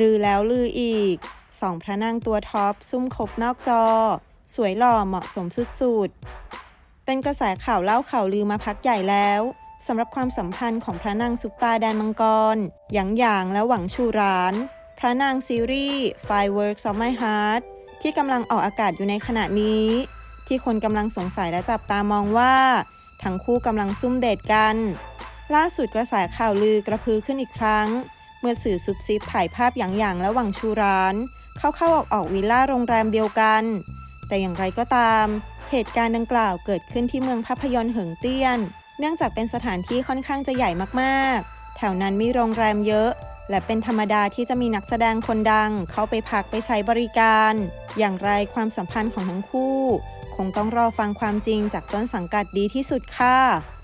ลือแล้วลืออีกสองพระนางตัวท็อปซุ่มคบนอกจอ สวยหล่อเหมาะสมสุดๆ เป็นกระแสข่าวเล่าข่าวลือมาพักใหญ่แล้วสำหรับความสัมพันธ์ของพระนางซุปตาแดนมังกร หยางหยางและหวังชูราน พระนางซีรีส์ Fireworks of My Heart ที่กำลังออกอากาศอยู่ในขณะนี้ ที่คนกำลังสงสัยและจับตามองว่า ทั้งคู่กำลังซุ่มเดทกัน ล่าสุดกระแสข่าวลือกระพือขึ้นอีกครั้ง มื่อสื่อซุบซิบถ่ายภาพหยางหยางและหวังชูร้าน เข้าเข้าออกออกวิลล่าโรงแรมเดียวกัน แต่อย่างไรก็ตาม เหตุการณ์ดังกล่าวเกิดขึ้นที่เมืองภาพยนตร์เหิงเตี้ยน เนื่องจากเป็นสถานที่ค่อนข้างจะใหญ่มากๆ แถวนั้นมีโรงแรมเยอะ และเป็นธรรมดาที่จะมีนักแสดงคนดัง เข้าไปพักไปใช้บริการ อย่างไรความสัมพันธ์ของทั้งคู่ คงต้องรอฟังความจริงจากต้นสังกัดดีที่สุดค่ะ